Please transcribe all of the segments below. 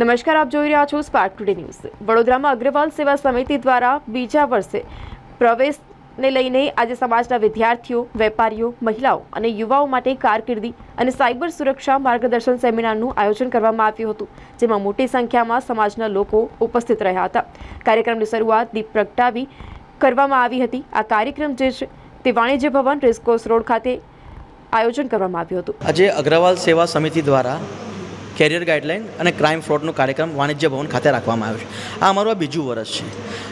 નમસ્કાર, આપ જોઈ રહ્યા છો સ્પાર્ક ટુડે ન્યૂઝ વડોદરામાં અગ્રવાલ સેવા સમિતિ દ્વારા બીજા વર્ષે પ્રવેશને લઈને આજે સમાજના વિદ્યાર્થીઓ, વેપારીઓ, મહિલાઓ અને યુવાઓ માટે કારકિર્દી અને સાયબર સુરક્ષા માર્ગદર્શન સેમિનારનું આયોજન કરવામાં આવ્યું હતું, જેમાં મોટી સંખ્યામાં સમાજના લોકો ઉપસ્થિત રહ્યા હતા. કાર્યક્રમની શરૂઆત દીપ પ્રગટાવી કરવામાં આવી હતી. આ કાર્યક્રમ જે છે, તે વાણિજ્ય ભવન, રેસકોર્સ રોડ ખાતે આયોજન કરવામાં આવ્યું હતું. આજે અગ્રવાલ સેવા સમિતિ દ્વારા કેરિયર ગાઈડલાઇન અને ક્રાઇમ ફ્રોડનો કાર્યક્રમ વાણિજ્ય ભવન ખાતે રાખવામાં આવ્યો છે. આ અમારું આ બીજું વર્ષ છે.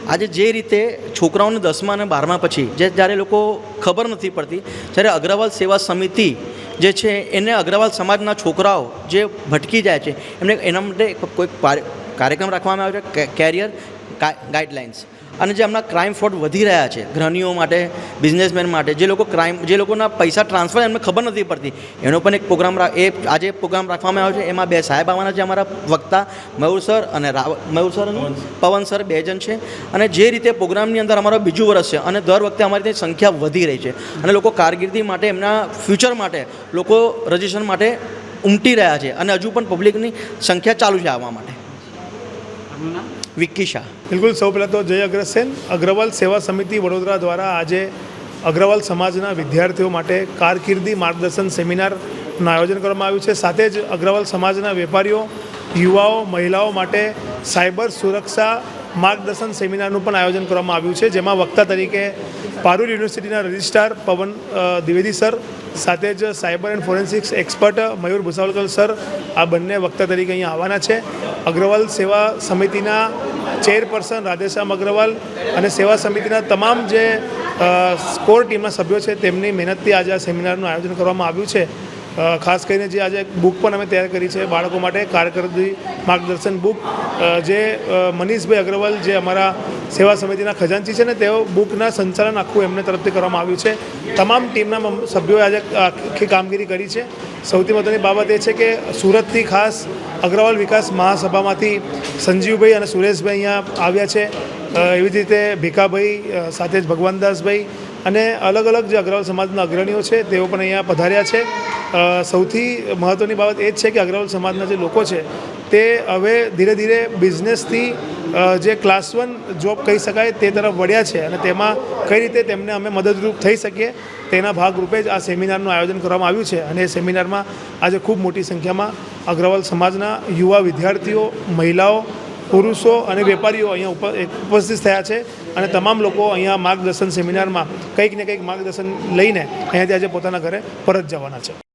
આજે જે રીતે છોકરાઓને દસમા અને બારમા પછી જે જ્યારે લોકો ખબર નથી પડતી, જ્યારે અગ્રવાલ સેવા સમિતિ જે છે એને અગ્રવાલ સમાજના છોકરાઓ જે ભટકી જાય છે, એમને એના માટે કોઈ કાર્યક્રમ રાખવામાં આવ્યો છે કેરિયર ગાઈડલાઇન્સ અને જે હમણાં ક્રાઇમ ફ્રોડ વધી રહ્યા છે, ગ્રહણીઓ માટે બિઝનેસમેન માટે, જે લોકો ક્રાઇમ જે લોકોના પૈસા ટ્રાન્સફર એમને ખબર નથી પડતી. એનો પણ એક પ્રોગ્રામ એ આજે પ્રોગ્રામ રાખવામાં આવ્યો છે, એમાં બે સાહેબ આવવાના છે, અમારા વક્તા મયુર સર અને રાવ, મયુર સર અને પવન સર, બે જણ છે. અને જે રીતે પ્રોગ્રામની અંદર અમારો બીજું વર્ષ છે, અને દર વખતે અમારી ત્યાં સંખ્યા વધી રહી છે. અને લોકો કારકિર્દી માટે, એમના ફ્યુચર માટે, લોકો રજિસ્ટ્રેશન માટે ઉમટી રહ્યા છે, અને હજુ પણ પબ્લિકની સંખ્યા ચાલુ છે આવવા માટે. વિક્કી શાહ. બિલકુલ, સૌ પહેલાં તો જય અગ્રસેન અગ્રવાલ સેવા સમિતિ વડોદરા દ્વારા આજે અગ્રવાલ સમાજના વિદ્યાર્થીઓ માટે કારકિર્દી માર્ગદર્શન સેમિનારનું આયોજન કરવામાં આવ્યું છે. સાથે જ અગ્રવાલ સમાજના વેપારીઓ, યુવાઓ, મહિલાઓ માટે સાયબર સુરક્ષા માર્ગદર્શન સેમિનારનું પણ આયોજન કરવામાં આવ્યું છે, જેમાં વક્તા તરીકે પારુલ યુનિવર્સિટીના રજિસ્ટ્રાર પવન દ્વિવેદી સર, સાથે જ cyber and forensics expert Mayur Bhusavalkar sir, આ બંને વક્તા તરીકે અહીંયા આવવાના છે. અગ્રવાલ સેવા સમિતિના ચેરપર્સન રાધેશ્યામ અગ્રવાલ અને સેવા સમિતિના તમામ જે કોર ટીમના સભ્યો છે, તેમની મહેનતથી આજે આ સેમિનારનું આયોજન કરવામાં આવ્યું છે. ખાસ કરીને જે આજે બુક પણ અમે તૈયાર કરી છે બાળકો માટે કારકિર્દી માર્ગદર્શન બુક જે મનીષભાઈ અગ્રવાલ જે અમારા સેવા સમિતિના ખજાનચી છે ને, તેઓ બુકના સંચાલન આખું એમને તરફથી કરવામાં આવ્યું છે. તમામ ટીમના સભ્યોએ આજે આખી કામગીરી કરી છે. સૌથી મહત્ત્વની બાબત એ છે કે સુરતથી ખાસ અગ્રવાલ વિકાસ મહાસભામાંથી સંજીવભાઈ અને સુરેશભાઈ અહીંયા આવ્યા છે. એવી જ રીતે ભીખાભાઈ સાથે જ ભગવાનદાસભાઈ અને અલગ અલગ જે અગ્રવાલ સમાજના અગ્રણીઓ છે, તેઓ પણ અહીંયા પધાર્યા છે. સૌથી મહત્ત્વની બાબત એ જ છે કે અગ્રવાલ સમાજના જે લોકો છે, તે હવે ધીરે ધીરે બિઝનેસથી જે ક્લાસ વન જોબ કહી શકાય તે તરફ વળ્યા છે અને તેમાં કઈ રીતે તેમને અમે મદદરૂપ થઈ શકીએ તેના ભાગરૂપે જ આ સેમિનારનું આયોજન કરવામાં આવ્યું છે અને એ સેમિનારમાં આજે ખૂબ મોટી સંખ્યામાં અગ્રવાલ સમાજના યુવા વિદ્યાર્થીઓ, મહિલાઓ પુરુષો અને વેપારીઓ અહીંયા ઉપ- ઉપસ્થિત થયા છે અને તમામ લોકો અહીંયા માર્ગદર્શન સેમિનારમાં કંઈક ને કંઈક માર્ગદર્શન લઈને અહીંયાથી આજે પોતાના ઘરે પરત જવાના છે.